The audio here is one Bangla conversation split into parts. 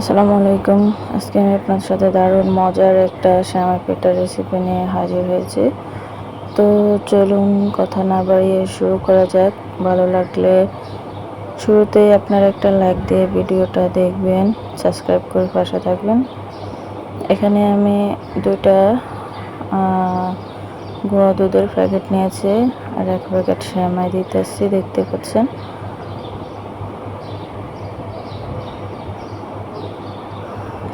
আসসালামু আলাইকুম। আজকে আমি আপনার সাথে দারুণ মজার একটা শ্যামা পেটার রেসিপি নিয়ে হাজির হয়েছি। তো চলুন কথা না বাড়িয়ে শুরু করা যাক। ভালো লাগলে শুরুতেই আপনার একটা লাইক দিয়ে ভিডিওটা দেখবেন সাবস্ক্রাইব করে পাশে থাকবেন। এখানে আমি দুইটা গুঁড়ো দুধের প্যাকেট নিয়েছি আর এক প্যাকেট শ্যামাই দিতেছি, দেখতে পাচ্ছেন?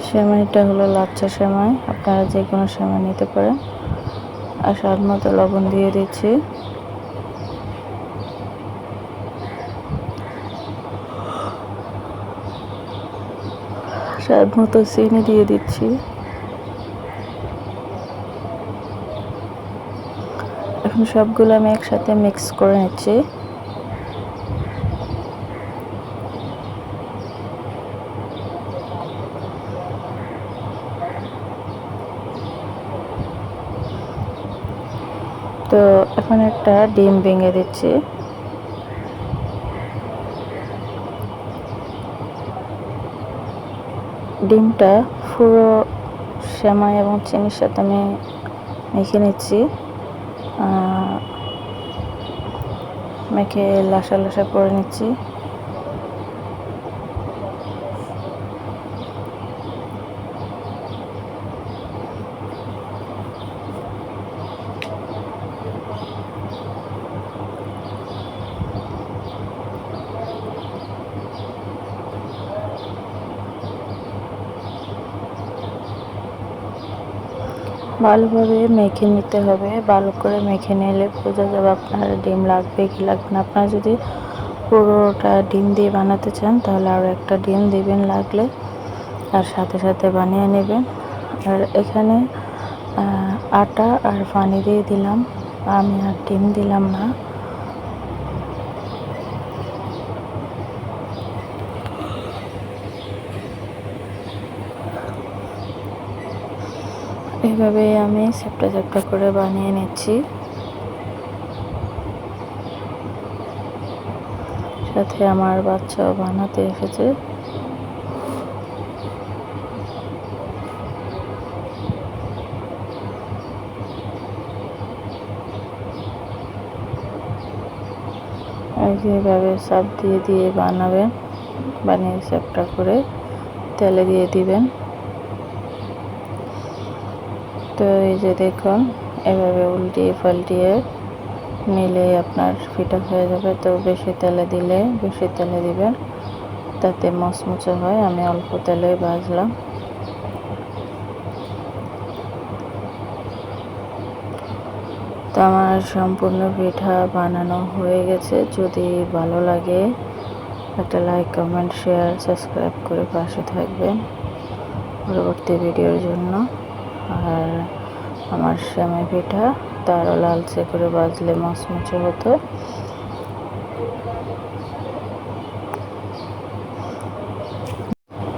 সেমাইটা হলো লাচ্চা সেমাই আপনারা যে কোনো সেমাই নিতে পারেন। আর স্বাদ মতো লবণ দিয়ে দিচ্ছি। স্বাদ মতো চিনি দিয়ে দিচ্ছি। এখন সবগুলো আমি একসাথে মিক্স করে নিচ্ছি। তো এখন একটা ডিম ভেঙে দিচ্ছি। ডিমটা পুরো সেমাই এবং চিনির সাথে আমি মেখে নিচ্ছি। মেখে লাসা লাসা করে নিচ্ছি। ভালোভাবে মেখে নিতে হবে। ভালো করে মেখে নিলে বোঝা যাবে আপনার ডিম লাগবে কি লাগবে না। আপনারা যদি পুরোটা ডিম দিয়ে বানাতে চান, তাহলে আরও একটা ডিম দেবেন লাগলে আর সাথে সাথে বানিয়ে নেবেন। আর এখানে আটা আর পানি দিয়ে দিলাম। আমি আর ডিম দিলাম না। এভাবে আমি চ্যাপটা চ্যাপটা করে বানিয়ে নিচ্ছি। সাথে আমার বাচ্চাও বানাতে এসেছে। যেভাবে সাপ দিয়ে দিয়ে বানাবেন বানিয়ে চ্যাপটা করে তেলে দিয়ে দিবেন। তো এই যে দেখুন, এভাবে উল্টিয়ে পাল্টিয়ে নিলে আপনার ফিটা হয়ে যাবে। তো বেশি তেলে দিলে বেশি তেলে দিবেন, তাতে মচমচে হয়। আমি অল্প তেলে ভাজলাম। তো আমার সম্পূর্ণ পিঠা বানানো হয়ে গেছে। যদি ভালো লাগে, একটা লাইক কমেন্ট শেয়ার সাবস্ক্রাইব করে পাশে থাকবেন। পরবর্তী ভিডিওর জন্য। আর আমার শ্যামে পিঠা, তারও লালচে করে বাজলে মচমচে হতো।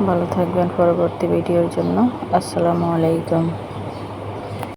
ভালো থাকবেন পরবর্তী ভিডিওর জন্য। আসসালামু আলাইকুম।